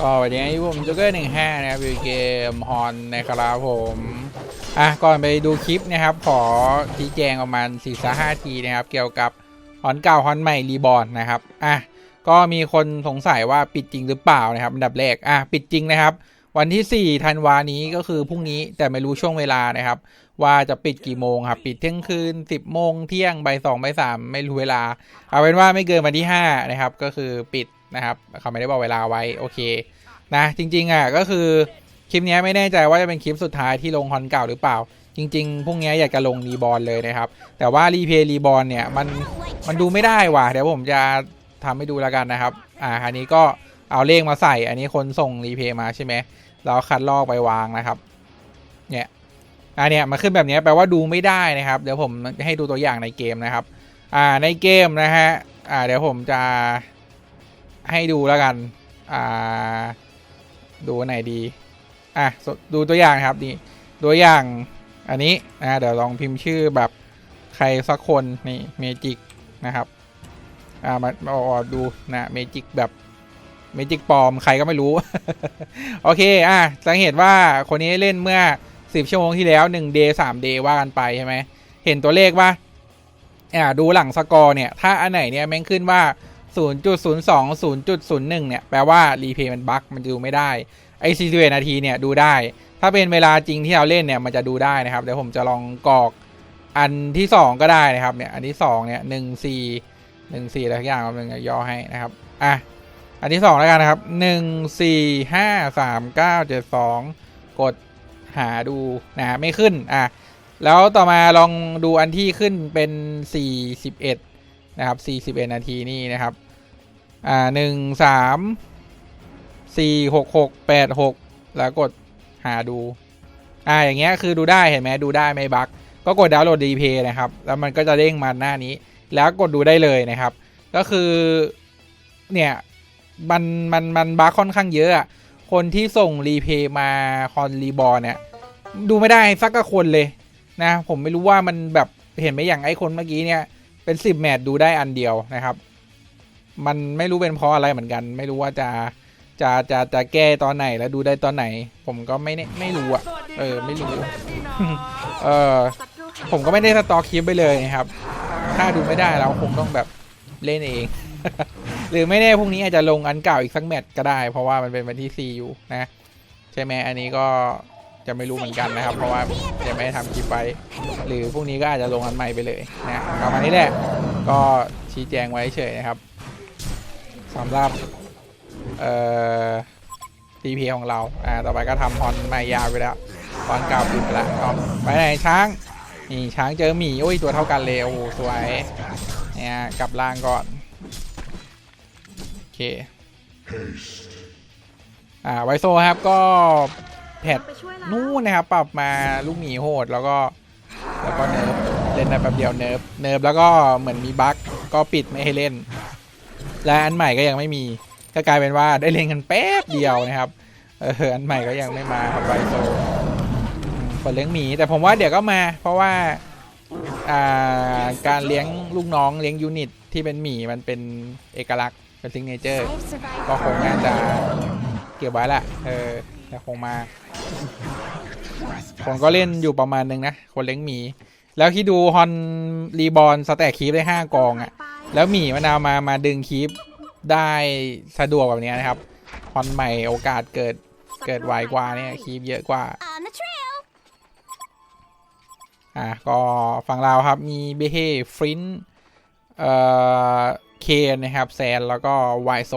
ก็วันนี้ผมจูเกอร์หนึ่งห้านะครับอยู่เกมฮอนนะครับผมอะก่อนไปดูคลิปนะครับ ขอชี้แจงประมาณ4ี่สห้าทีนะครับ เกี่ยวกับฮอนเก่าฮอนใหม่รีบอร์นนะครับอะก็มีคนสงสัยว่าปิดจริงหรือเปล่านะครับอันดับแรกอะปิดจริงนะครับ วันที่4ธันวานี้ก็คือพรุ่งนี้แต่ไม่รู้ช่วงเวลานะครับ ว่าจะปิดกี่โมงครับ ปิดเที่ยงคืน 10โมงเที่ยงบ่ายสองบ่ายสามไม่รู้เวลา เอาเป็นว่าไม่เกินวันที่5นะครับก็คือปิด นะครับเขาไม่ได้บอกเวลาไว้โอเคนะจริงๆอะก็คือคลิปนี้ไม่แน่ใจว่าจะเป็นคลิปสุดท้ายที่ลงฮอนเก่าหรือเปล่า จริง ๆพรุ่งนี้อยากจะลงรีบอลเลยนะครับ แต่ว่ารีเพย์รีบอลเนี่ยมันมันดูไม่ได้ว่ะเดี๋ยวผมจะทำให้ดูแล้วกันนะครับอ่าอันนี้ก็เอาเลขมาใส่ อันนี้คนส่งรีเพย์มาใช่ไหมเราคัดลอกไปวางนะครับเนี่ยอันเนี้ยมาขึ้นแบบนี้แปลว่าดูไม่ได้นะครับ เดี๋ยวผมให้ดูตัวอย่างในเกมนะครับ อ่าในเกมนะฮะอ่าเดี๋ยวผมจะ ให้ดูแล้วกัน อ่า ดูอันไหนดี อะ ดูตัวอย่างนะครับนี่ ตัวอย่างอันนี้นะเดี๋ยวลองพิมพ์ชื่อแบบใครสักคนนี่เมจิกนะครับ อ่า มามาดูนะเมจิกแบบเมจิกปลอมใครก็ไม่รู้ โอเค อะ สังเกตว่าคนนี้เล่นเมื่อ 10 ชั่วโมงที่แล้ว 1 day 3 day ว่ากันไปใช่ไหม เห็นตัวเลขว่าอ่า ดูหลังสกอร์เนี่ย ถ้าอันไหนเนี่ยแม่งขึ้นว่า 0.02 0.01 เนี่ย แปลว่ารีเพย์มันบั๊กมันดูไม่ได้ ไอ้41นาทีเนี่ยดูได้ ถ้าเป็นเวลาจริงที่เราเล่นเนี่ยมันจะดูได้นะครับ เดี๋ยวผมจะลองกรอกอันที่ 2 ก็ได้นะครับ เนี่ย อันที่ 2 เนี่ย 1 4 1 4อะไรทุกอย่างครับหนึ่งย่อให้นะครับ อะ อันที่ 2 แล้วกันนะครับ 1 4 5 3 9 7 2 กดหาดูนะไม่ขึ้น อะ แล้วต่อมาลองดูอันที่ขึ้นเป็น 41 นะครับ 41 นาทีนี่นะครับ อ่าหนึ่งสามสี่หกหกแปดหกแล้วกดหาดู อ่า อย่างเงี้ยคือดูได้เห็นไหมดูได้ไม่บั๊กก็กดดาวน์โหลดดีเพย์นะครับ แล้วมันก็จะเด้งมาหน้านี้ แล้วกดดูได้เลยนะครับ ก็คือ เนี่ย มัน มัน มันบั๊กค่อนข้างเยอะอะคนที่ส่งรีเพย์มาคอนรีบอลเนี่ย ดูไม่ได้สักกคนเลยนะ ผมไม่รู้ว่ามันแบบเห็นไหมอย่างไอ้คนเมื่อกี้เนี่ย เป็นสิบแมตช์ดูได้อันเดียวนะครับ มันไม่รู้เป็นเพราะอะไรเหมือนกัน ไม่รู้ว่าจะจะจะจะแก้ตอนไหนแล้วดูได้ตอนไหน ผมก็ไม่ไม่รู้อะเออไม่รู้เออผมก็ไม่ได้สต็อกคลิปไปเลยนะครับ ถ้าดูไม่ได้เราคงต้องแบบเล่นเอง หรือไม่แน่พรุ่งนี้อาจจะลงอันเก่าอีกสักแมตช์ก็ได้ เพราะว่ามันเป็นวันที่ซีอยู่นะ ใช่ไหมอันนี้ก็ จะไม่รู้เหมือนกันนะครับ เพราะว่ายังไม่ได้ทำคลิปไปหรือพรุ่งนี้ก็อาจจะลงอันใหม่ไปเลยนะประมาณนี้แหละ ก็ชี้แจงไว้เฉยนะครับสำหรับเอ่อ TP ของเรา อ่า ต่อไปก็ทำฮอนใหม่ยาวไปแล้วตอนเก่าปิดไปละก็ไปไหนช้าง นี่ช้างเจอหมีโอ้ยตัวเท่ากันเลยโอ้สวย เนี่ยกลับล่างก่อน โอเค อ่า ไวโซครับก็ แพทนู่นนะครับ ปรับมาลูกหมีโหดแล้วก็ แล้วก็เนิร์ฟเล่นได้แป๊บเดียวเนิร์ฟเนิร์ฟแล้วก็เหมือนมีบั๊กก็ปิดไม่ให้เล่น และอันใหม่ก็ยังไม่มีก็กลายเป็นว่าได้เล่นกันแป๊บเดียวนะครับเอออันใหม่ก็ยังไม่มาครับไวโซคนเลี้ยงหมีแต่ผมว่าเดี๋ยวก็มา เพราะว่าการเลี้ยงลูกน้องเลี้ยงยูนิตที่เป็นหมีมันเป็นเอกลักษณ์เป็นซิงเนเจอร์ก็คงน่าจะเก็บไว้แหละเออ แต่คงมา ผมก็เล่นอยู่ประมาณนึงนะ คนเล้งหมี แล้วคิดดูฮอนรีบอลสแต็กคีปได้ห้ากองอะ่ะ แล้วหมีมันเอามามาดึงคีปได้สะดวกแบบนี้นะครับฮอนใหม่โอกาสเกิดเกิดไวกว่าเนี่ยคีปเยอะกว่าอะก็ฝั่งเราครับมีเบเฮฟรินเอ่อเคนนะครับแซนแล้วก็ไวโซ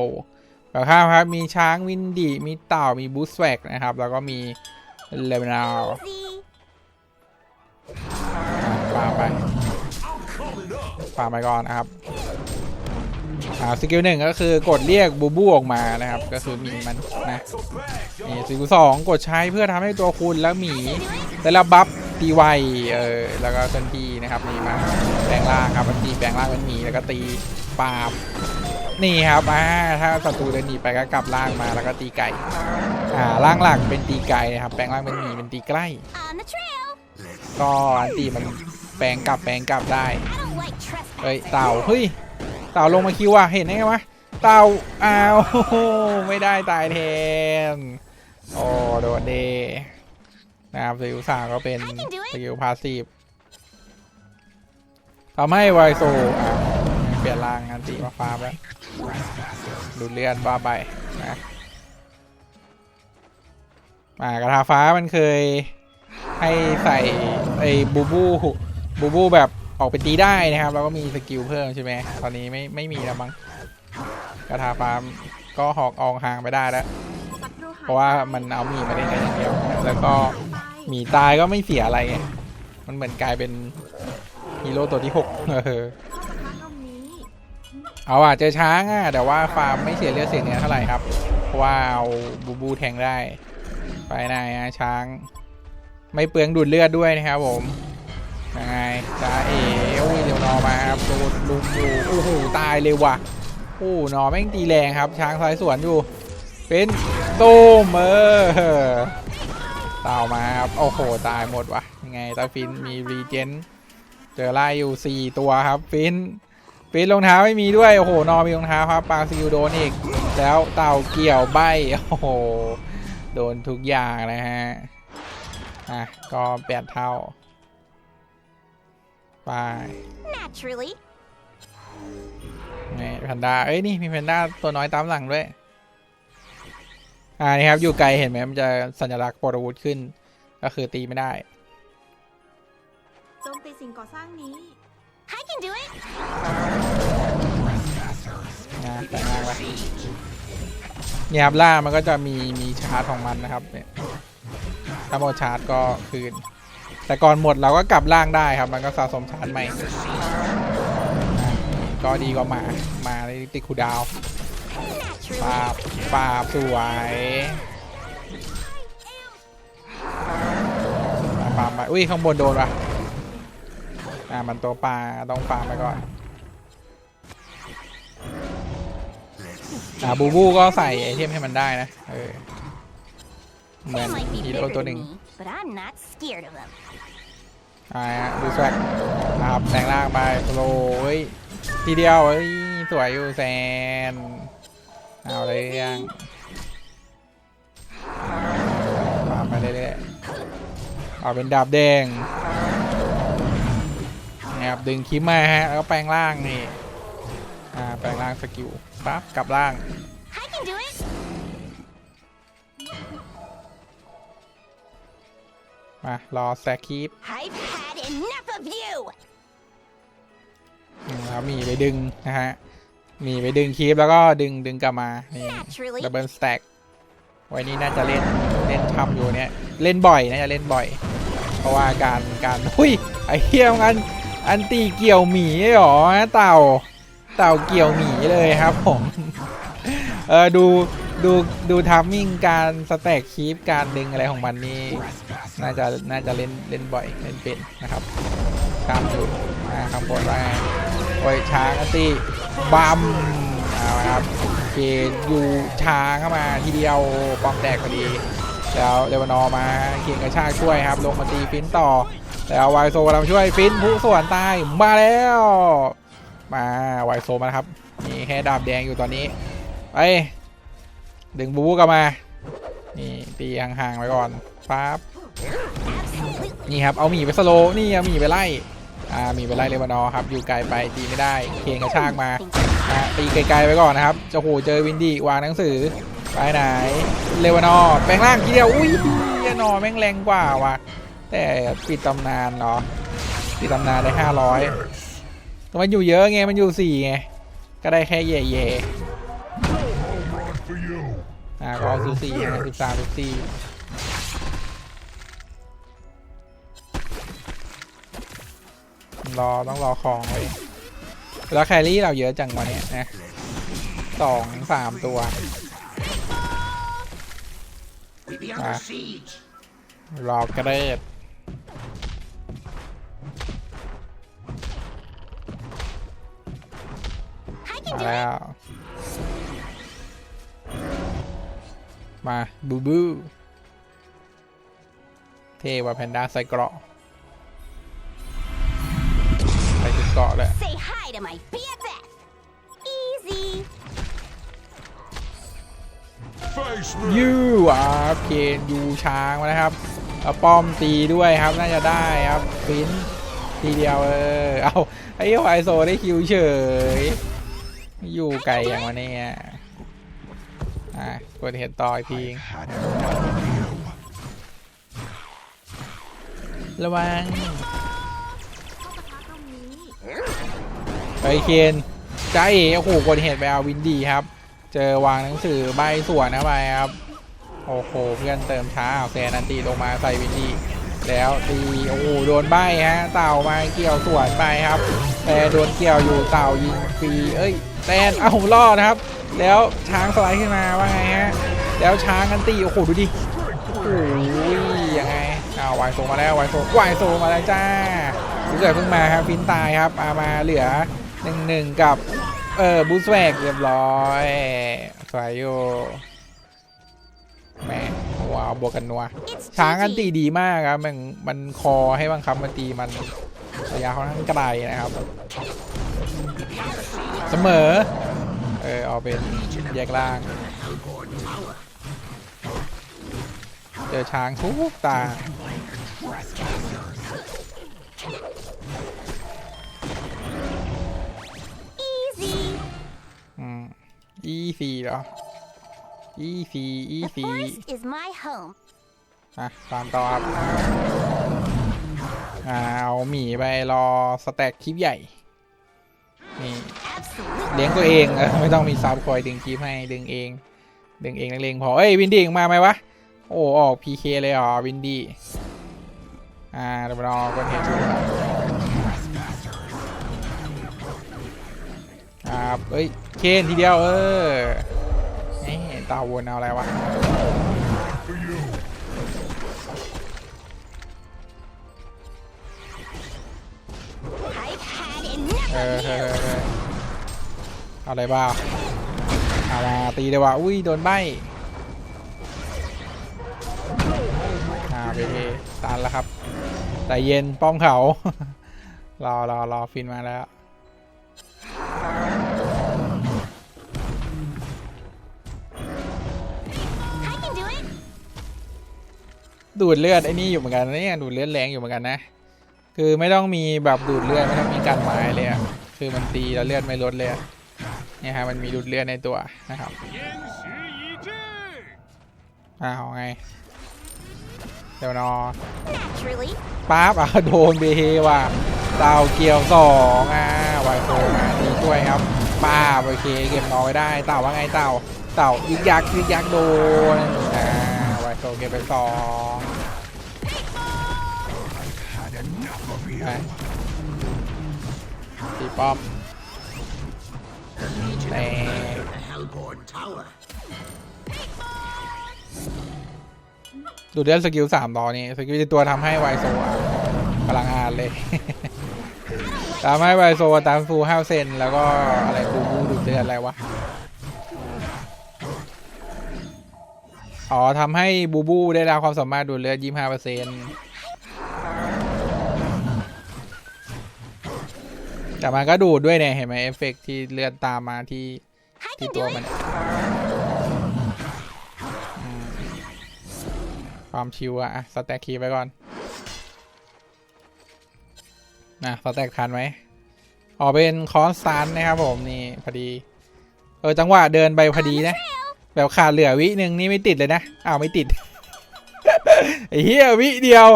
แบบข้ามครับ มีช้างวินดี มีเต่า มีบูสแวกนะครับ แล้วก็มีเลเวนาวฟาไปฟาไปก่อนนะครับอ่าสกิลหนึ่งก็คือกดเรียกบูบูออกมานะครับ ก็คือมีมันนะนี่สกิลสองกดใช้เพื่อทำให้ตัวคุณและหมีได้รับบัฟตีไวเออแล้วก็เคลื่อนที่นะครับนี่มาแปลงร่างครับมันตีแปลงร่างเป็นหมีแล้วก็ตีปาบ นี่ครับอ่าถ้าศัตรูเดินหนีไปก็กลับร่างมาแล้วก็ตีไก่อ่าร่างหลักเป็นตีไก่นะครับ แปลงร่างเป็นหมีเป็นตีใกล้ On the trail. ก็อันตีมันแปลงกลับแปลงกลับได้ I don't like เฮ้ย trespassing. เต่าเฮ้ยเต่าลงมาคิวอะเห็นได้ไงวะเต่าอ้าวไม่ได้ตายแทนโอ้โดนเดนะครับสกิลสามก็เป็นสกิลพาสซีฟทำให้ไวโซอ่า เปลี่ยนร่างอันตีมาฟาร์มแล้วดูเลือดว่าไปนะอ่ากระทาฟ้ามันเคยให้ใส่ไอ้บูบูบูบูแบบออกไปตีได้นะครับ แล้วก็มีสกิลเพิ่มใช่ไหมตอนนี้ไม่ไม่มีแล้วมั้งกระทาฟ้าก็หอกอองห่างไปได้แล้ว เพราะว่ามันเอามีมาเล่นกันอย่างเดียว แล้วก็หมีตายก็ไม่เสียอะไร มันเหมือนกลายเป็นฮีโร่ตัวที่หกเออ เอาอะเจอช้างอะแต่ว่าฟาร์มไม่เสียเลือดเสียเนื้อเท่าไหร่ครับเพราะว่าเอาบูบูแทงได้ ไปไหนอะช้าง ไม่เปลืองดูดเลือดด้วยนะครับผมยังไงจ้าเอ๋อุ้ยเดี๋ยวนอมาครับโดนลุมอยู่โอ้โหตายเลยว่ะโอ้หนอแม่งตีแรงครับ ช้างซ้ายสวนอยู่ เป็นตูมเออตาวมาครับโอ้โหตายหมดว่ะยังไงตาฟินมีรีเจนเจอไล่อยู่4ตัวครับฟิน ฟินรองเท้าไม่มีด้วย โอ้โห นอมีรองเท้าครับปาซิลโดนอีก แล้วเต่าเกี่ยวใบ โอ้โห โดนทุกอย่างนะฮะ อะ ก็แปดเท่า ไป Naturally. นี่แพนด้า เอ้ย นี่มีแพนด้าตัวน้อยตามหลังด้วย อ่า นี่ครับ อยู่ไกลเห็นไหมมันจะสัญลักษณ์ปรวุธขึ้น ก็คือตีไม่ได้โจมตีสิ่งก่อสร้างนี้ I can do it. นะแต่งล่างละเนี่ยครับล่ามันก็จะมีมีชาร์จของมันนะครับเนี่ยถ้าหมดชาร์จก็คืน แต่ก่อนหมดเราก็กลับล่างได้ครับ มันก็สะสมชาร์จใหม่นะก็ดีกว่าหมาหมาในติดคูลดาวน์ Naturally. ปาบปาบสวยปาบปาบไปอุ้ยข้างบนโดนปะ อ่ามันตัวปลาต้องปาไปก่อนอ่าบูบูก็ใส่ไอเทมให้มันได้นะเออเหมือน They might be ฮี bigger โร่ตัว than หนึ่ง me, but I'm not scared of them. อ่าดูแซกนะครับแปลงร่างไปสโลว์เฮ้ยทีเดียวเฮ้ยสวยอยู่แซนเอาเลยยังมาไปเรื่อยๆเอาเป็นดาบแดง นะครับดึงคิมมาฮะแล้วก็แปลงร่างนี่อ่าแปลงร่างสกิลปั๊บกลับร่าง I can do it. มารอแซกคีป I've had enough of you. อืมแล้วหมีไปดึงนะฮะหมีไปดึงคีปแล้วก็ดึงดึงกลับมานี่ Naturally. ดับเบิลสแต็กไว้นี่น่าจะเล่นเล่นทำอยู่เนี่ยเล่นบ่อยน่าจะเล่นบ่อย เพราะว่าการการหุ้ยไอ้เหี้ยมัน อันตีเกี่ยวหมีหรอเต่า เต่าเกี่ยวหมีเลยครับผม เออดูดูดูทัมมิ่งการสแต็กคีปการดึงอะไรของมันนี่น่าจะน่าจะเล่นเล่นบ่อยเล่นเป็นนะครับตามอยู่อ่าข้างบนว่าไงโอ้ยช้างอันตีบัมเอาละครับเกอยู่ช้างเข้ามาทีเดียวปอมแตกพอดีแล้วเลวานอมาเกียงกระชากช่วยครับ ลงมาตีฟินต่อ แล้วไวโซกำลังช่วยฟินผู้ส่วนตายมาแล้ว มาไวโซมาครับนี่แค่ดาบแดงอยู่ตอนนี้ไปดึงบูกลับมา นี่ตีห่างๆไว้ก่อนปั๊บนี่ครับเอาหมีไปสโลนี่เอาหมีไปไล่อ่าหมีไปไล่เลวานอร์ครับอยู่ไกลไปตีไม่ได้เคียงกระชากมาตีไกลๆไปก่อนนะครับจะโหเจอวินดี้วางหนังสือไปไหนเลวานอร์แปลงร่างทีเดียวอุ้ยเลวานอแม่งแรงกว่าว่ะ แต่ปิดตำนานเนาะปิดตำนานได้ห้าร้อยแต่มันอยู่เยอะไง มันอยู่สี่ไง ก็ได้แค่เย่เย่อ่าก็คือสี่นะสิบสามสิบสี่รอต้องรอของไว้แล้วแครี่เราเยอะจังวันนี้นะสองสามตัว We be under siege. รอกระเดิด I can มา do แล้ it. ว มาบูบู เทว่าแพนด้าใส่เกราะใส่ชุดเกราะเลย Say hi to my BFF. Easy. face ยูอาเคนยูช้างมานะครับเอา ป้อมตีด้วยครับน่าจะได้ครับฟินทีเดียวเออเอาไอ้ไวโซได้คิวเฉย อยู่ไกลอย่างวันนี้อะกดเห็นต่ออีกทีระวังไปเคนใจโอ้โหกดเห็นไปเอาวินดีครับ เจอวางหนังสือใบสวนนะไปครับ โอ้โหเพื่อนเติมช้าเอาแซนันตีลงมาใส่วินดีแล้วตีโอ้โหโดนใบฮะ เต่ามาเกี่ยวสวนไปครับ แต่โดนเกี่ยวอยู่เต่ายิงฟรีเอ้ยแตนเอ้ารอดนะครับ แล้วช้างสไลด์ขึ้นมาว่าไงฮะแล้วช้างกันตีโอ้โหดูดิโอ้โหยังไงอ้าววายโซมาแล้ววายโซวายโซมาแล้วจ้ารู้สึกเพิ่งมาครับฟินตายครับเอามาเหลือหนึ่งหนึ่งกับเออบูสแวกเรียบร้อยสวยอยู่ แหม่ว้าวบวกกันนัว It's ช้างกันตี Gigi. ดีมากครับมันมันคอให้บังคับมันตีมันระยะค่อนข้างไกลนะครับ เสมอ เออเอาเป็นแยกล่าง Hellborn Tower. เจอช้างทุกตา Easy. อืมอีซีเหรอ อีซีอี The ซี forest is my home. อะตามต่อครับอ่าเอาหมีไปรอสแต็กคลิปใหญ่นี่ Absolutely. เลี้ยงตัวเองเออไม่ต้องมีซับคอยดึงคลิปให้ดึงเอง ดึงเองนักเลงพอเอ้ยวินดี้มาไหมวะโอ้ออกพีเคเลยเหรอวินดี้อ่าเดี๋ยวมารอกันเห็นดูครับเอ้ยเคนทีเดียวเออเอ๊ะ ตาวนเอาอะไรวะ I've had enough เออ of เออ you. เออเออเอาอะไรบ้างเอามาตีเลยว่ะอุ้ยโดนใบอ่าไปเทตันแล้วครับแต่เย็นป้อมเขารอรอรอฟินมาแล้ว ดูดเลือดไอ้นี่อยู่เหมือนกันนะเนี่ยดูดเลือดแรงอยู่เหมือนกันนะ คือไม่ต้องมีแบบดูดเลือดไม่ต้องมีกันไม้เลยอะคือมันตีแล้วเลือดไม่ลดเลยอะเนี่ยฮะมันมีดูดเลือดในตัวนะครับอ้าวไงเดี๋ยวนอ Naturally. ป๊าบอะโดนเบเฮว่ะเต่าเกี่ยวสองอะไวโฟมาดีช่วยครับป้าบโอเคเก็บนอไว้ได้ เต่าว่าไงเต่า เต่ายึกยักยึกยักโดนอ่าไวโฟ เก็บไปสองไปตีป้อมแต่ดูดเลือดสกิลสามตอนนี้ สกิลตัวทำให้ไวโซะพลังงานเลยทำให้ไวโซตามฟูห้าเซนแล้วก็อะไรบูบูดูเลือดอะไรวะ อ๋อทำให้บูบูได้รับความสามารถดูดเลือดยี่ห้าเปอร์เซ็นต์แต่มันก็ดูดด้วยเนี่ยเห็นไหมเอฟเฟกต์ที่เลือดตามมาที่ที่ตัวมัน ความชิวอะสแต็กคีไปก่อนนะสแต็กทันไหมอ๋อเป็นคอนสตันนะครับผมนี่พอดี เออจังหวะเดินไปพอดีนะ แบบขาดเหลือวิหนึ่งนี่ไม่ติดเลยนะอ้าวไม่ติดไอ้เฮียวิเดียว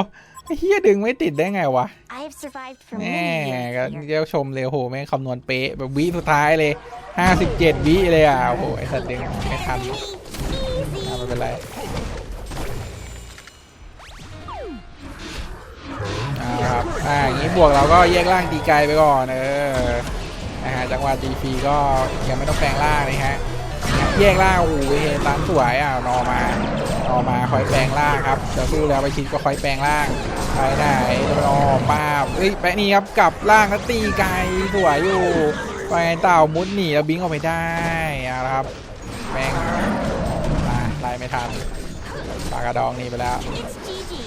ไอ้เฮียดึงไม่ติดได้ไงวะ I have survived for แน่ many ก็ years here. เดี๋ยวชมเลยโหแม่งคำนวณเป๊ะแบบวิสุดท้ายเลยห้าสิบเจ็ดวิเลยอะโอ้โหไอ้สัตว์ดึงไม่ทัน Easy. อะไม่เป็นไรเอาละครับอ่าอย่างนี้บวกเราก็แยกล่างตีไกลไปก่อนเออนะฮะจังหวะตีฟรีก็ยังไม่ต้องแปลงล่างนะฮะ แยกล่างโอ้โหเฮตันสวยอะนอมานอมาคอยแปลงล่างครับจะสู้แล้วไปชิดก็คอยแปลงล่างไปไหนนอป้าเอ้ยแปะนี่ครับกลับล่างแล้วตีไกลสวยอยู่ไปเต่ามุดหนีแล้วบิงออกไปได้เอาละครับแม่งมาไล่ไม่ทันปากกระดองนี่ไปแล้ว It's Gigi.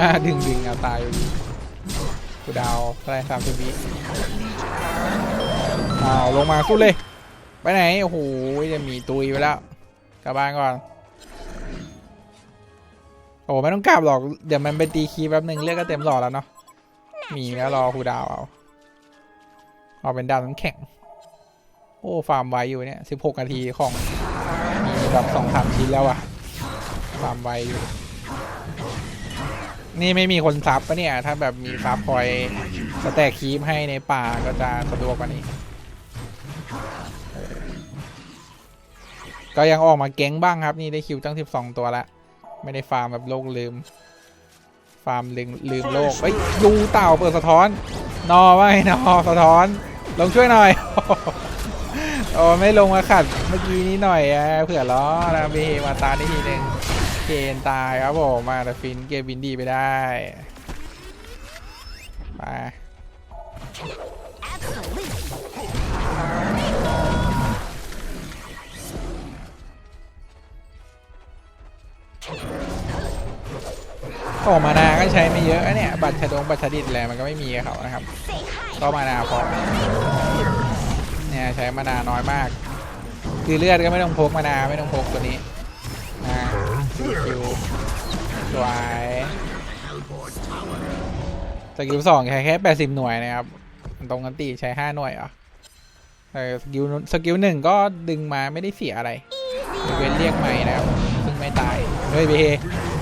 อ่าดึงดึงเอาตายอยู่ดี กูดาวอะไรสามสิบวิอ้าวลงมาสู้เลย ไปไหน โอ้โหจะมีตุยไปแล้ว กลับบ้านก่อน โอ้ไม่ต้องกลับหรอก เดี๋ยวมันไปตีคีแป๊บหนึ่งเลือดก็เต็มหลอดแล้วเนาะมีแล้วรอคูดาวเอาเอาเป็นดาวน้ำแข็ง โอ้ฟาร์มไวอยู่เนี่ยสิบหกนาทีของ มีแบบสองสามชิ้นแล้วอะฟาร์มไวอยู่ นี่ไม่มีคนซับปะเนี่ย ถ้าแบบมีซับคอยสแต็กคีปให้ในป่าก็จะสะดวกกว่านี้ ก็ยังออกมาเก๊งบ้างครับ นี่ได้คิวตั้ง 12 ตัวละ ไม่ได้ฟาร์มแบบโลกลืม ฟาร์มลืมลืมโลกเฮ้ยดูเต่าเปิดสะท้อน นอไว้นอสะท้อน ลงช่วยหน่อยโอ้ไม่ลงมาขัดเมื่อกี้นี้หน่อยอะเผื่อล้อนะเบมาตาได้ทีหนึ่ง เกณฑ์ตายครับผมมาแต่ฟินเกมวินดีไปได้ไป Absolutely. โอ้มานาก็ใช้ไม่เยอะเนี่ย บัตรชดงบัตรชดิตอะไรมันก็ไม่มีเขานะครับก็มานาพอเนี่ยใช้มานาน้อยมาก คือเลือดก็ไม่ต้องพกมานาไม่ต้องพกตัวนี้นะ คิวสวยสกิลสองใช้แค่แปดสิบหน่วยนะครับ ตรงกันตีใช้ห้าหน่วยอเออสกิลสกิลหนึ่งก็ดึงมาไม่ได้เสียอะไรเว้นเรียกใหม่นะครับ ซึ่งไม่ตาย เฮ้ยเบเฮ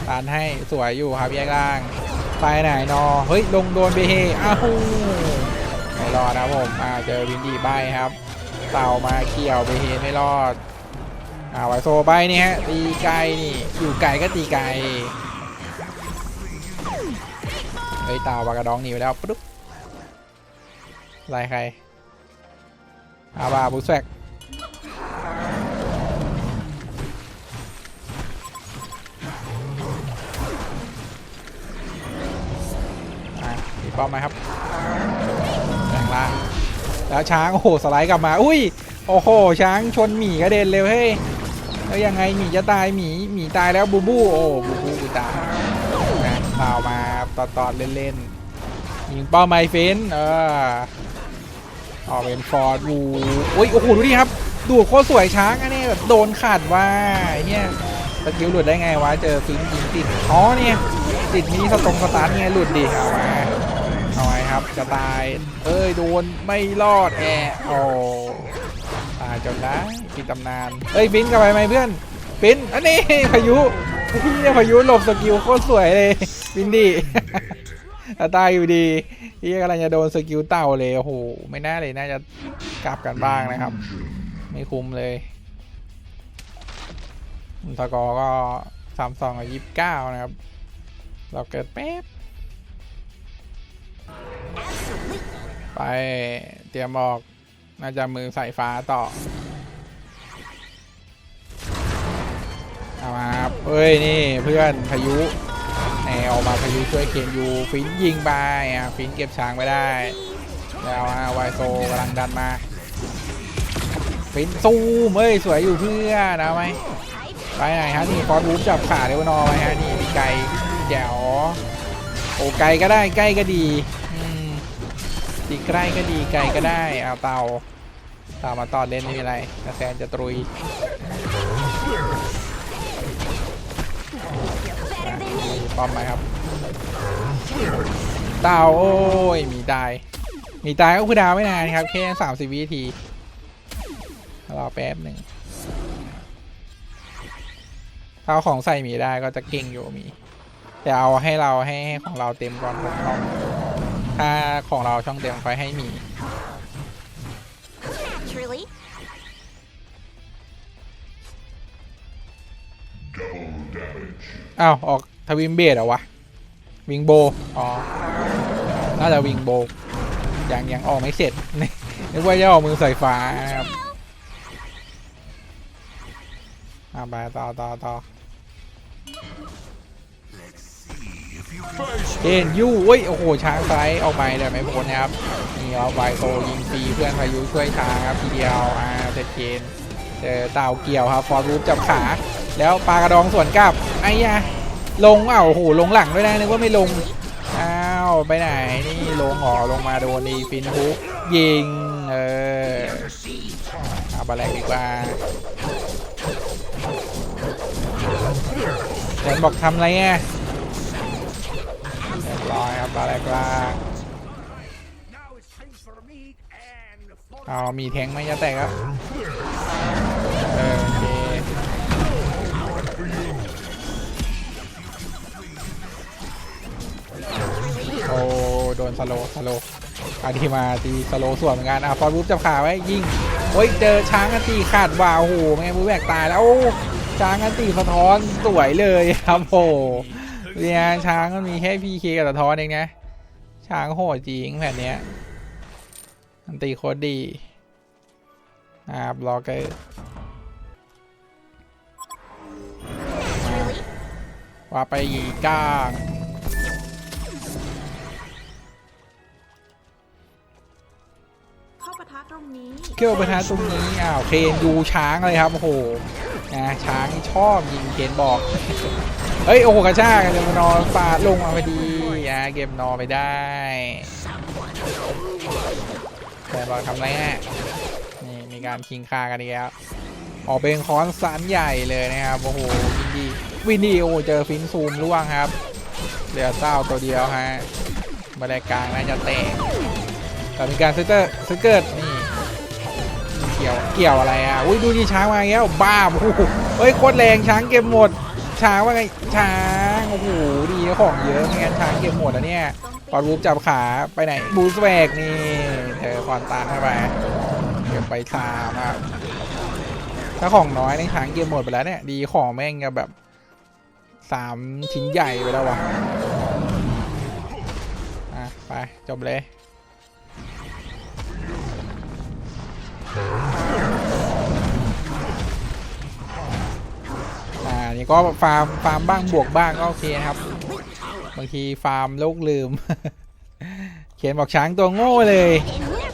ตานให้สวยอยู่ครับแยกล่าง ไปไหนนอ เฮ้ย ลงโดนเบเฮอ้าวไม่รอดนะครับผม อ่าเจอวินดีใบครับ เต่ามาเกี่ยวเบเฮไม่รอด อ่าไวโซใบนี่ฮะตีไกลนี่อยู่ไกลก็ตีไกลเฮ้ยตาปากระดองหนีไปแล้วปุ๊บไล่ใครอาบาบุสแวกอะมีป้อมไหมครับแข่งล่างแล้วช้าง โอ้โห สไลด์กลับมา อุ้ย โอ้โห ช้างชนหมีกระเด็นเร็วเฮ้ย แล้วยังไงหมีจะตายหมีหมีตายแล้วบูบูโอ้บูบูกูตายนะเปล่ามาตอดตอดเล่นๆยิงเป้าไมเฟนเออออกเป็นฟอร์ดวูโอ้ยโอ้โหดูดิครับดูโคตรสวยช้างอันนี้แบบโดนขาดว่าเฮียสกิลหลุดได้ไงวะเจอฟิงยิงติดอ๋อเนี่ยติดมินิสตรงสตาร์ทไงหลุดดิเอามาเอาไงครับจะตาย เอ้ยโดนไม่รอดแอะโอ้ตายจนได้ กินตำนานเอ้ยฟินกลับไปไหมเพื่อนฟินอันนี้พายุพี่พายุหลบสกิลโคตรสวยเลยฟินดีแต่ตายอยู่ดีที่กำลังจะโดนสกิลเต่าเลยโอ้โหไม่น่าเลยน่าจะกลับกันบ้างนะครับ ไม่คุ้มเลยสกอร์ก็สามสองกับยี่สิบเก้านะครับ เราเกิดแป๊บไปเตรียมออก น่าจะมือใสายฟ้าต่อ เอามาครับเฮ้ยนี่เพื่อนพายุแนวมาพายุช่วยเคนยูฟินยิงไปอะฟินเก็บช้างไปได้แล้วอะไวโซกำลังดันมา ฟินซูมเฮ้ยสวยอยู่เพื่อนเอาไหมไปไหนฮะนี่ฟอสวูฟจับขาเดวนอไว้ฮะนี่มีไกลแจ๋วโอ้ไกลก็ได้ใกล้ก็ดีอืมตีใกล้ก็ดีไกลก็ได้เอาเตาเตามาตอดเล่นไม่มีอะไรกระแซนจะตรุย อมไหมครับเต่าโอ้ยมีตาย มีตายก็คือดาวไม่นานครับ แค่สามสิบวินาทีรอแป๊บหนึ่งถ้าเอาของใส่หมีได้ก็จะเก่งอยู่หมี แต่เอาให้เราให้ให้ของเราเต็มก่อนผมเอาถ้าของเราช่องเต็มไฟให้หมี Naturally. อ้าวออก ทวิมเบดเหรอวะ วิงโบ อ๋อ น่าจะวิงโบ ยังยังออกไม่เสร็จ นึกว่าจะออกมือสายฟ้าครับอ่าไปต่อต่อต่อเอ็นยูเว้ย โอ้โห ช้างไซส์ออกไปแต่ไม่พ้นนะครับ นี่เอาไวโซยิงฟรีเพื่อนพายุช่วยช้างครับทีเดียว อ่าเซตเกนเจอเต่าเกี่ยวครับ ฟอร์รูปจับขา แล้วปลากระดองสวนกลับไอ้ยะ ลงอ้าวโอ้โหลงหลังด้วยนะนึกว่าไม่ลงอ้าวไปไหนนี่ลงหอลงมาโดนดีฟินฮุกยิงเออเอาบาแลกดีกว่าเดี๋ยวบอกทำไรอะเรียบร้อยครับบาแลกลางเอามีแทงไหมจะแตกครับเออ โอ้โดนสโลสโลว์อาทีมาตีสโลส่วนเหมือนกันอะฟอร์บูฟจับขาไว้ยิงโอ้ยเจอช้างอันตีขาดวาวโอ้โหแม่งบูแบกตายแล้วโอ้ช้างอันตีสะท้อนสวยเลยครับโอ้โหเนี่ยช้างมันมีแค่พีเคกับสะท้อนเองนะช้างโหดจริงแผ่นเนี้ยอันตีโคตรดีอ่าบล็อกเกอร์ว่าไปอีกก้าง เกี่ยวประธานตรงนี้อ้าวเคนดูช้างเลยครับโอ้โหนะช้างชอบยิงเคนบอกเฮ้ยโอ้โหกระชากเลยมานอนปาดลงมาพอดีอะเก็บนอไปได้แต่บอกทำไรฮะนี่มีการคิงคากันอีกแล้วออกเป็นคอนสันใหญ่เลยนะครับโอ้โหวินดีวินดีโอ้โหเจอฟินซูมล่วงครับเหลือเศร้าตัวเดียวฮะมาแรกางน่าจะแตกแต่มีการซึเกอร์ซึเกิร์ตนี่ กี่ยวเกี่ยวอะไรอะอุ้ยดูดิช้างมาแล้วบ้าโอ้โหเฮ้ยโคตรแรงช้างเก็บหมด ช้างว่าไงช้างโอ้โหดีของเยอะไม่งั้นช้างเก็บหมดอะเนี่ยปอดวูฟจับขาไปไหนบูสแวกนี่เธอคอนตานเข้าไปเก็บไปสามครับถ้าของน้อยในช้างเก็บหมดไปแล้วเนี่ยดีของแม่งจะแบบสามชิ้นใหญ่ไปแล้ววะอะไปจบเลย อ่านี่ก็ฟาร์มฟาร์มบ้างบวกบ้างก็โอเคนะครับ บางทีฟาร์มโลกลืม เขียนบอกช้างตัวโง่เลย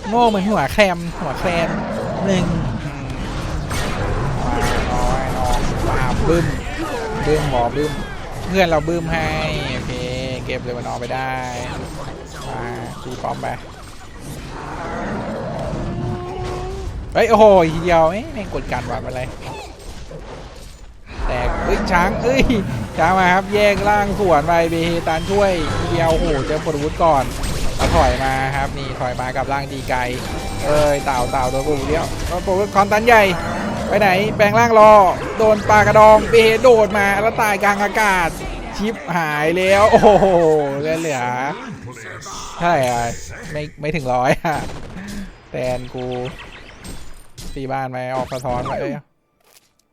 โง่เหมือนหัวแคมหัวแคมหนึ่งอืมมาน้อยน้องฟาร์มบึ้มบึ้มหมอบึ้มเพื่อนเราบึ้มให้ โอเค เก็บเลยมานอไปได้มาตีป้อมไป เฮ้ยโอ้โหทีเดียวเอ๊ะแม่งกดกันวางอะไรแตกเอ้ยช้างเอ้ยช้างมาครับแยกล่างสวนไปเบเฮตันช่วยทีเดียวโอ้โหเจอปลดวุฒก่อนแล้วถอยมาครับนี่ถอยมากับร่างดีไกลเอ้ยเต่าเต่าโดนปลดวุฒเดียวปลดวุฒคอนตันใหญ่ไปไหนแปลงร่างรอโดนปลากระดองเบเฮโดดมาแล้วตายกลางอากาศชิปหายแล้วโอ้โหเหลือเหลือเท่ไหร่อะไม่ไม่ถึงร้อยอะแตนกู ตีบ้านไปออกสะท้อนไป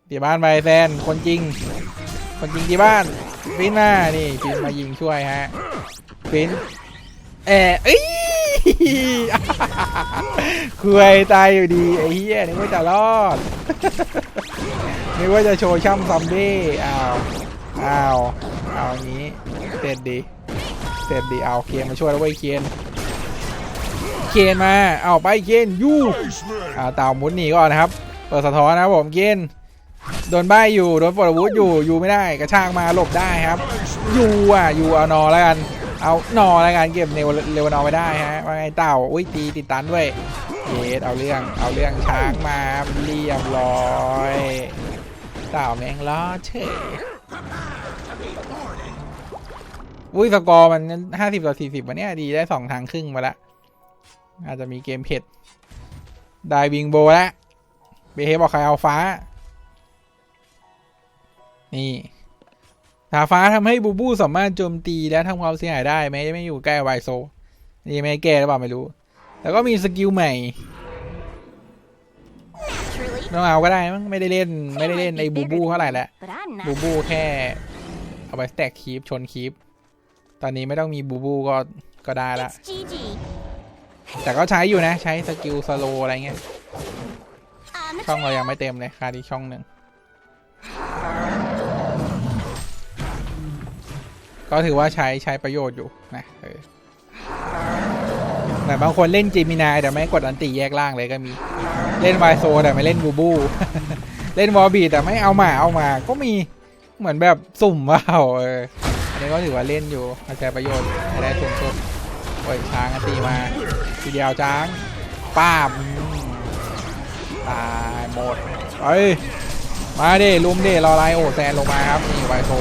ตีบ้านไปแซนคนจริง คนจริงที่บ้านฟินมานี่ฟินมายิงช่วยฮะฟินแอะเอ้ยคุยตายอยู่ดีไอ้เหี้ยนึกว่าจะรอดนึกว่าจะโชว์ช่ำซัมเบ้อ้าวอ้าวเอาอย่างนี้เสร็จดีเสร็จดีเอาเคียนมาช่วยแล้วเว้ยเคียน เคนมา เอาไปเคนยูอ่าเต่ามุนหนีก่อนนะครับ เปิดสะท้อนนะครับผมเคนโดนใบอยู่โดนปลดอาวุธอยู่อยู่ไม่ได้กระชากมาหลบได้ครับยูอะยูเอานอแล้วกัน เอานอแล้วกันเก็บเนวเรวนอไปได้ฮะว่าไงเต่าอุ้ยตีติดตันด้วยเยสเอาเรื่องเอาเรื่องช้างมาเรียบร้อยเต่าแมงล้อเฉยอุ้ยสกอร์มันห้าสิบต่อสี่สิบวันนี้ดีได้สองทางครึ่งมาละ อาจจะมีเกมเผ็ด ได้วิงโบแล้วเบเฮบอกใครเอาฟ้า นี่ถาฟ้าทำให้บูบูสามารถโจมตีและทำความเสียหายได้แม้จะไม่อยู่ใกล้ไวโซนี่ไม่แก้หรือเปล่าไม่รู้ แล้วก็มีสกิลใหม่ต้องเอาก็ได้มั้งไม่ได้เล่น ไม่ได้เล่นไอ้บูบูเท่าไหร่และ but I'm บูบูแค่ เอาไปแตกคีปชนคีปตอนนี้ไม่ต้องมีบูบูก็ก็ได้ละ แต่ก็ใช้อยู่นะ ใช้สกิลสโลอะไรเงี้ย ช่องเรายังไม่เต็มเลยขาดอีกช่องหนึ่ง ก็ถือว่าใช้ใช้ประโยชน์อยู่นะเออแต่บางคนเล่นจีมินายแต่ไม่กดอันติแยกล่างเลยก็มี เล่นไวโซแต่ไม่เล่นบูบู เล่นวอลบีแต่ไม่เอาหมาเอามาก็มีเหมือนแบบสุ่มว่าเอออันนี้ก็ถือว่าเล่นอยู่มาใช้ประโยชน์ได้สูงสุด อ้ยช้างอันตีมาทีเดียวช้างป้าบอืมตายหมดเอ้ยมาดิลุมดิรอไลโอแซนลงมาครับนี่ไวโท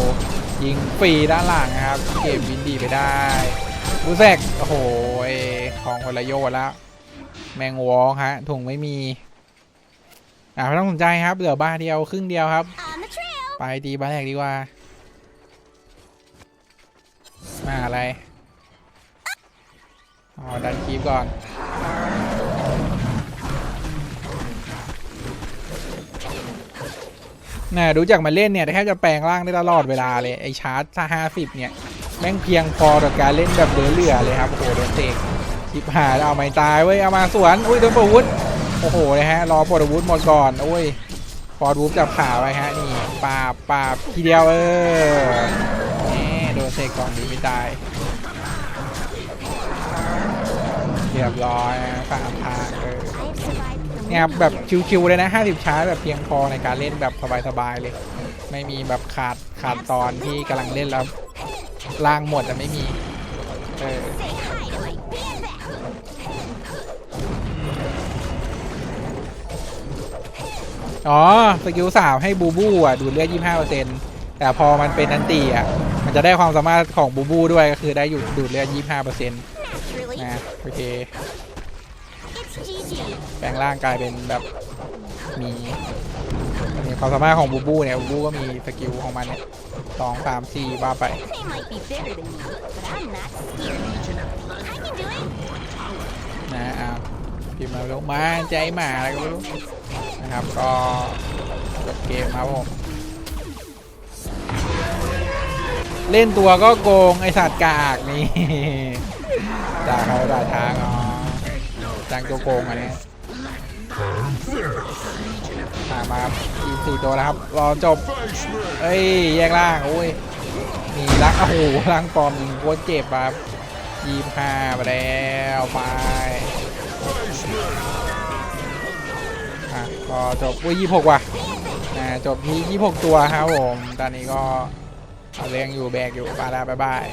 ยิงฟรีด้านหลังนะครับ เก็บวินดีไปได้บูแซกโอ้โหยของคนละโยชแล้วแมงวองฮะถุงไม่มีอ่าไม่ต้องสนใจครับเหลือบ้าเดียวครึ่งเดียวครับ ไปตีบ้าแรกดีกว่ามาอะไร อ๋อดันคีบก่อน น่ะดูจากมาเล่นเนี่ยแทบจะแปลงร่างได้ตลอดเวลาเลย ไอชาร์จถ้าห้าสิบเนี่ย แม่งเพียงพอต่อการเล่นแบบเหลือๆเลยครับ โอ้โหโดนเตกชิบหาเอาไม่ตายเว้ย เอามาสวน อุ้ยโดนปลดวุธโอ้โหนะฮะ รอปลดวุธหมดก่อน โอ้ยพอดวูฟจับขาไว้ฮะ นี่ปาบปาบทีเดียวเออนี่โดนเสกกล่องนี้ไม่ตาย เรียบร้อยนะสามทางเออ I've survived the เนี่ยครับแบบชิวๆเลยนะ50ชาร์แบบเพียงพอในการเล่นแบบสบายๆเลย ไม่มีแบบขาดขาดตอนที่กำลังเล่นแล้วล่างหมดแต่ไม่มีเอออ๋อสกิลสาวให้บูบูอะดูดเลือด25%แต่พอมันเป็นนันตีอะมันจะได้ความสามารถของบูบูด้วยก็คือได้อยู่ดูดเลือด25%เนะโอเค It's GG. แปลงร่างกลายเป็นแบบมีมีความสามารถของบูบูเนี่ยบูบูก็มีสกิลของมันเนี่ยสองสามสี่ว่าไป They might be bigger than me, but I'm not scared. I can do it. นะอะพิมพ์มาลงมาใจหมาอะไรก็ไม่รู้นะครับก็จบเกมครับผมเล่นตัวก็โกงไอสัตว์กากนี่ ด่าเขาด่าช้างอ๋อจ้างตัวโกงอันนี้มามาครับทีมสี่ตัวแล้วครับรอจบเอ้ยแยกล่างโอ้ยมีลักโอ้โหลังปลอมยิงโคตรเจ็บครับยี่ห้าไปแล้วไปอะก็จบอุ้ยยี่หกว่ะอ่าจบที่ยี่หกตัวครับผมตอนนี้ก็เอาเรื่องอยู่แบกอยู่ไปแล้วบ๊ายบาย